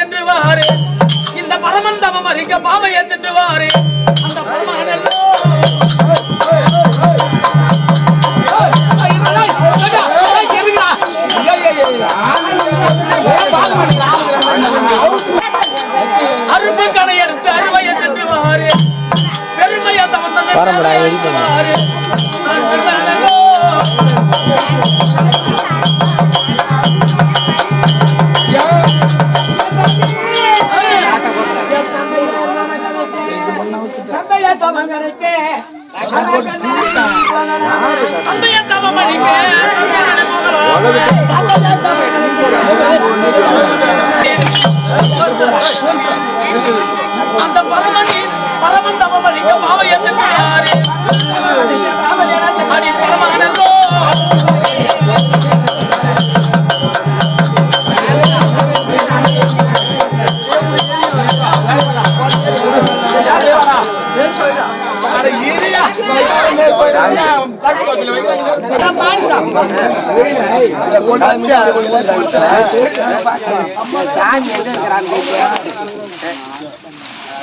சென்று வாரு இந்த பரமன் தமம் அறிக்க பாவையை சென்று வாரு அந்த பரமன் அரும்பு கடை எடுத்து அறுவையை சென்று வாரு பெருமையா பண்ணு. வாரு அழிக்க பாவையை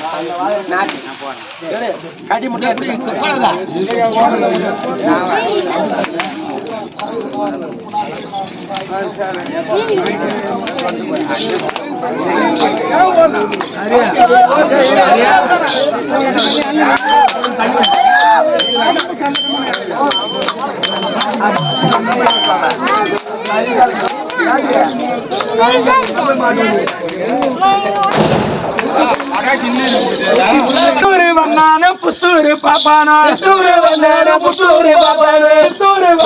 சென்று வாரு புத்தூரு பாப்பானா? புத்தூரு வந்தாரு புத்தூரு பாப்பானு?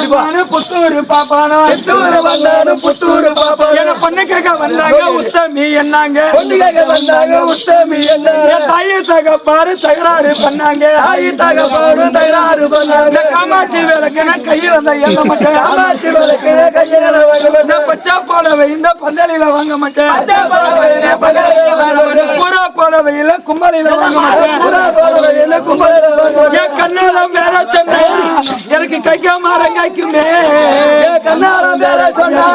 புத்தூரு பாப்பானா புத்தூரு வந்தான புத்தூரு பாப்பானா என்ன பொண்ணு கேட்க வந்தாங்க உத்தமி என்னங்க? பொண்ணு கேட்க வந்தாங்க உத்தமி என்னங்க? தாயை தகப்பாரு தகராறு பண்ணாங்க. தாயை தகப்பாரு தகராறு பண்ணாங்க. காமாட்சி விளக்குன கையில் அந்த எண்ண மாட்டேன் காமாட்சி விளக்குன கையில் வாங்க பச்சை போடவை இந்த பந்தலில வாங்க மாட்டேன். பூரா போடவையில கும்பலில வாங்க மாட்டேன். என் கண்ணாலம் வேற சொன்னா எனக்கு கைக்கா மரம் காய்க்குமே கண்ணாலம் வேற சொன்னா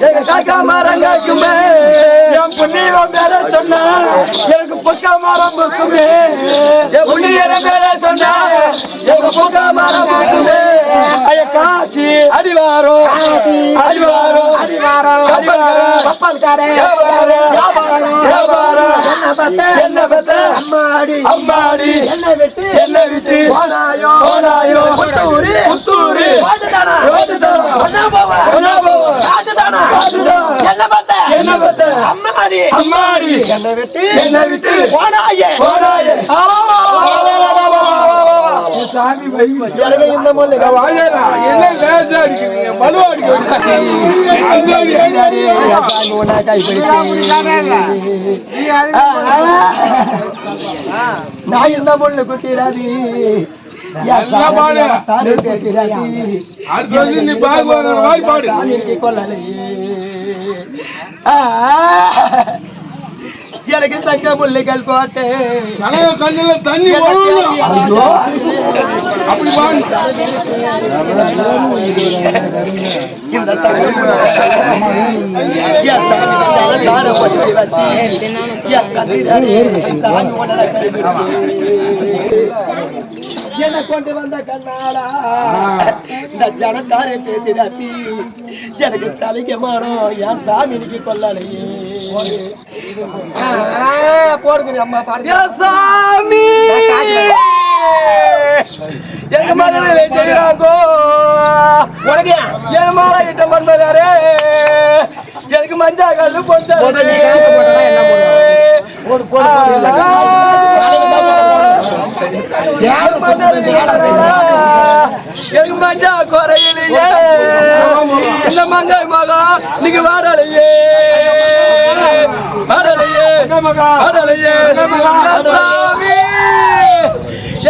எனக்கு கைக்கா மரம் காய்க்குமே என் புண்ணியம் வேற சொன்னா எனக்கு பொக்கா மரம் பொக்குமே என் புண்ணியம் வேற சொன்னா எனக்கு பொக்கா மரம் பொக்குமே அடிவாரோ. அடிவாரோ. அடிவாரோ. அடிவாரோ கப்பல்காரே என்ன பத்த? அம்மாடி. அம்மாடி. என்ன விட்டு? என்ன விட்டு? போனாயோ போனாயோ புத்தூரு. புத்தூரு. என்ன பத்த? என்ன பத்த? அம்மாடி. அம்மாடி. என்ன விட்டு? என்ன விட்டு? போனாயே போனாயே சாமி என்ன நான் முள்ளு குட்டிராதி நல்லா பாடு. அது சொல்லி நீ பாகவதர் மாதிரி பாடு. எனக்கு தக்க முள்ளுகள் போட்டு. கண்ணுல தண்ணி என்ன கொண்டு வந்த கண்ணாடா இந்த ஜனத்தாரை பேசிடாத்தி எனக்கு தலைக்க மாறோம் என் சாமி இன்னைக்கு கொல்லலையே போடுங்க அம்மா பாருங்க. சாமி! எங்க மகனிலே செய்யறாங்கோ உனக்கு என் மாலை இட்ட மன்மதாரே. எனக்கு மஞ்சா கல்லு எனக்கு மஞ்சா குறையிலையே. இந்த மங்கை மகா? நீங்க வாடலையே வாடலையே வாடலையே சாமி?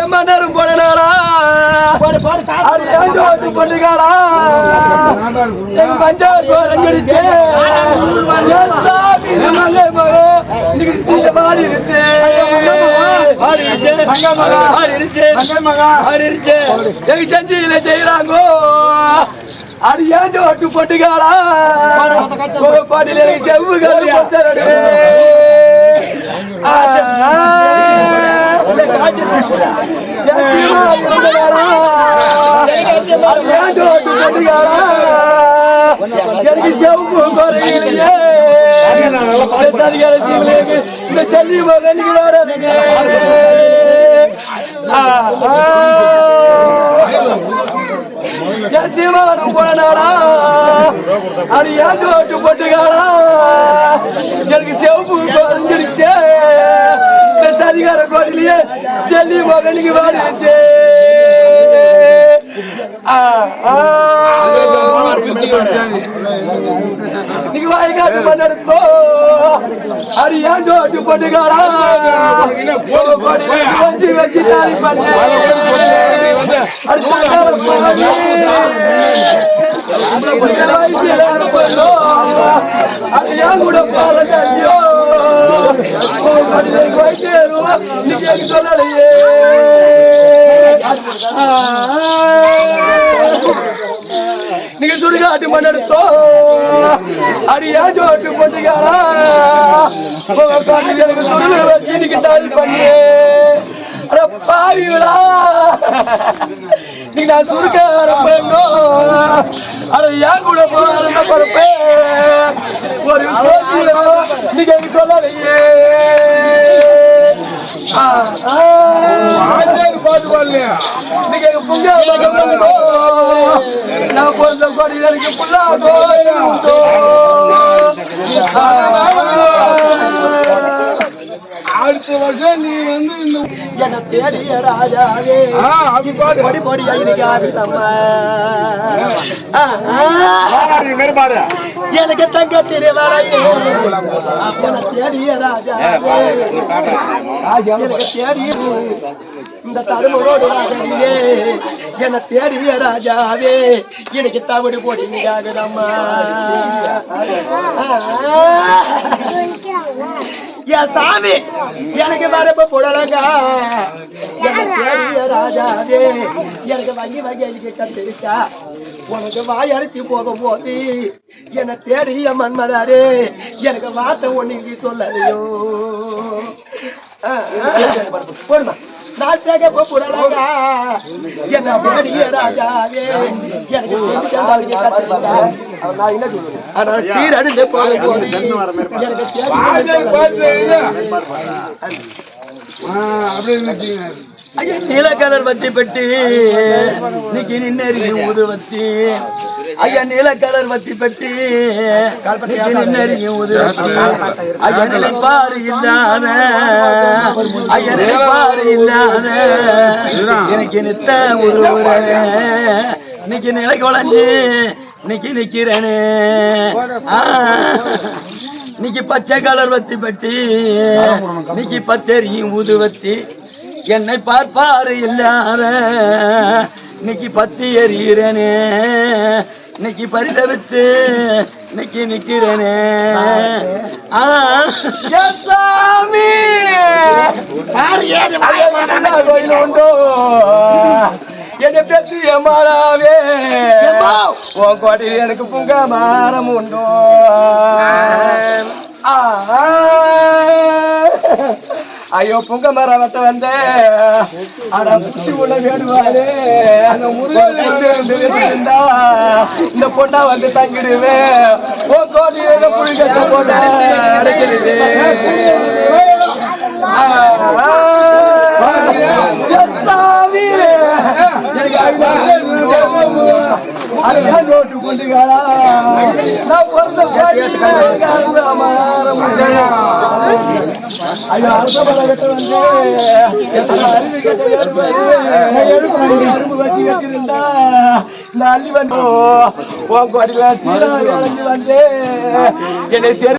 என் மன்னரும் போனாரா பண்ணுங்களா எங்க பஞ்சாப் குறைஞ்சிடுச்சு சாமி மங்கை மகா இன்னைக்கு சீக்கிரம் மாறி இருக்கு. எங்க செஞ்சியில செய்யறாங்கோ అడియా చోటు పట్టుగాడా చెవు కలిగిపోతాడు చోటు పట్టుగాడా చెవు కొరగే இந்த செல்வி மகன்களோட ஆ சீமானும் போனாடா அது ஏன் ஓட்டு போட்டுக்காடா எனக்கு செவப்பு குறைஞ்சிருச்சே இந்த அதிகார கோயிலையே செல்வி மகனுக்கு வாடிடுச்சு நீங்க வாய்க்காட்டு பண்ணோ அது ஜோட்டு போட்டுக்காரா வச்சு வச்சு தாரி பண்ண. அது ஏன் கூட பாருங்கோ நீங்க சொல்லலையே நீங்க சுடுகாட்டு மண்ணெடுத்தோ அடியா ஜோட்டு போட்டுக்காரா எனக்கு சுடுல வச்சு நீங்க தாய் பண்ணு பாவிகளா. நீங்க நான் சுருக்க ஆரம்பிங்கோ அட ஏன் கூட போற பொறுப்பே ஒரு நீங்க எனக்கு பாட்டு பாடலையா நீங்க எங்க நான் போன்ற கொடிகளுக்கு புல்லாதோ அடுத்த வருஷம் நீ வந்து இந்த ராஜாவே. அப்படி பாடு பொடி ஆ, எனக்கு தங்க தேடிய ராஜாவே. எனக்கு தேடிய இந்த தருமரோடு ராஜாவே என்னை தேடிய ராஜாவே. எனக்கு தவிடு போடி நீடாகுதம்மா என் சாமி எனக்கு வரப்ப புடலங்க. என்னை தேடிய ராஜாவே எனக்கு வங்கி வங்கி எனக்கு கத்திருக்கா உனக்கு வாய் அடிச்சு போகும் போது என்னை தேடிய மன்மதாரே எனக்கு வார்த்தை ஒண்ணு நீ சொல்லலையோ. போடுமா. நான் சேகப்ப புடலங்க. என்ன தேடிய ராஜாவே எனக்கு தெரிஞ்ச கத்திருக்கா ஆனா சீரடிந்து போகும் போது எனக்கு ஆச்சாரி பாட்டு தேடி இல்ல. ஆ, அப்படியே நிறுத்திங்க. ஐயா நீலக்கலர் வத்தி பெட்டி இன்னைக்கு நின்னறியும் உதுவத்தி ஐயா நீலக்கலர் வத்தி பெட்டி நின்னறியும் உதுவத்தி ஐயா நிலைப்பாறு இல்லாத ஐயா நிலைப்பாறு இல்லாத எனக்கு நித்த ஒரு இன்னைக்கு நிலை குழஞ்சு இன்னைக்கு நிக்கிறேனே. இன்னைக்கு பச்சை கலர் வத்தி பெட்டி. இன்னைக்கு பத்தெரியும் ஊதுவத்தி என்னை பார்ப்பாரு இல்லாத இன்னைக்கு பத்தி எறிகிறனே. இன்னைக்கு பரிதவித்து இன்னைக்கு நிக்கிறனே. ஆ. சாமி! உண்டோ என்ன பேசி மாறாவே உன் கோட்டையில் எனக்கு புங்க மாறம் உண்டோ ஆ ஐயோ புங்க மரம் வெட்ட வந்தே ஆனா புத்தி உள்ள வேடுவாரு அந்த முருகன் இருந்தா இந்த பொண்ணா வந்து தங்கிடுவேன் ஓ கோடியில புளிக்கத்தை போட்ட அடைக்கிறது ஆ, ஆ, எஸ் சாமி. எனக்கு அதுதான் நான் பிறந்த கோடியில மாறம் ஐயோ அரச வந்து அருவி கட்ட அரும்பு வச்சு கட்டிருந்தா அள்ளி வந்து உன் கொடி வச்சு வந்து என்னை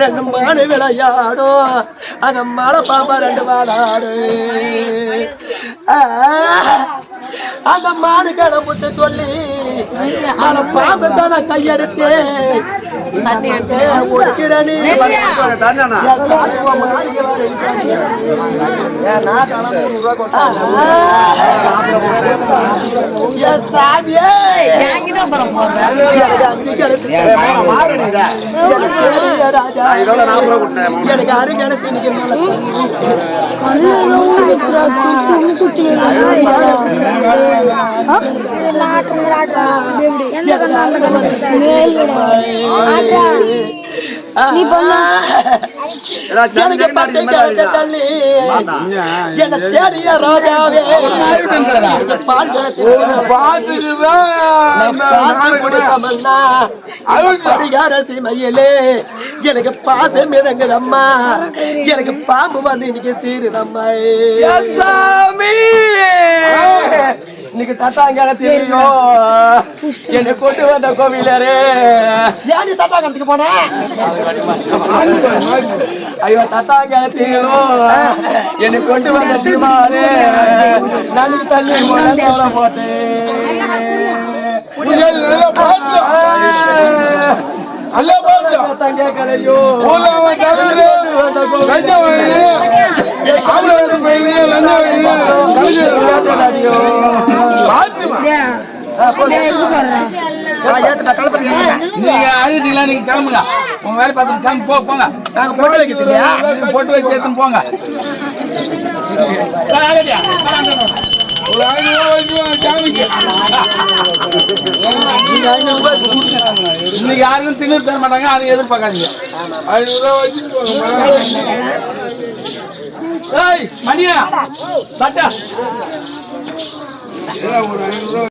ரெண்டு மாடு விளையாடும் அந்த மழை பாம்பா ரெண்டு வாடாடு அந்த மாடு கடம்புத்து சொல்லி நான் பாம்பு தானே கையெடுத்து ஒடுக்கிறனி சாமியே. எனக்கு அரு கிணத்து எனக்கு பச்சை கிழக்கு தள்ளி அதிகார சீமையிலே. எனக்கு பாசம் இறங்குதம்மா எனக்கு பாம்பு வந்து இன்னைக்கு சீருதம்மா இன்னைக்கு தட்டாங்கால தெரியும். என்னை கொண்டு வந்த கோவிலரே. ஏன் தட்டாங்கத்துக்கு போன? ஐயோ தட்டாங்கால தெரியும். என்னை கொண்டு வந்த சிவாரே நன்றி தண்ணி போட்டேன் நல்லா நீங்க அழுதிங்களா நீங்க கிளம்புங்க. உங்க வேலை பார்த்து கிளம்பி. போ போங்க. நாங்க போட்டு வைக்கிறீங்க போட்டு வச்சு எடுத்துன்னு போங்க. ஒரு ஐநூறு ரூபாய் சாமிக்கு இன்னைக்கு யாருக்கும் தின்னு தர மாட்டாங்க அதை எதிர்பார்க்காதீங்க. ஐநூறு ரூபாய் மணியா சட்டா ஒரு ஐநூறு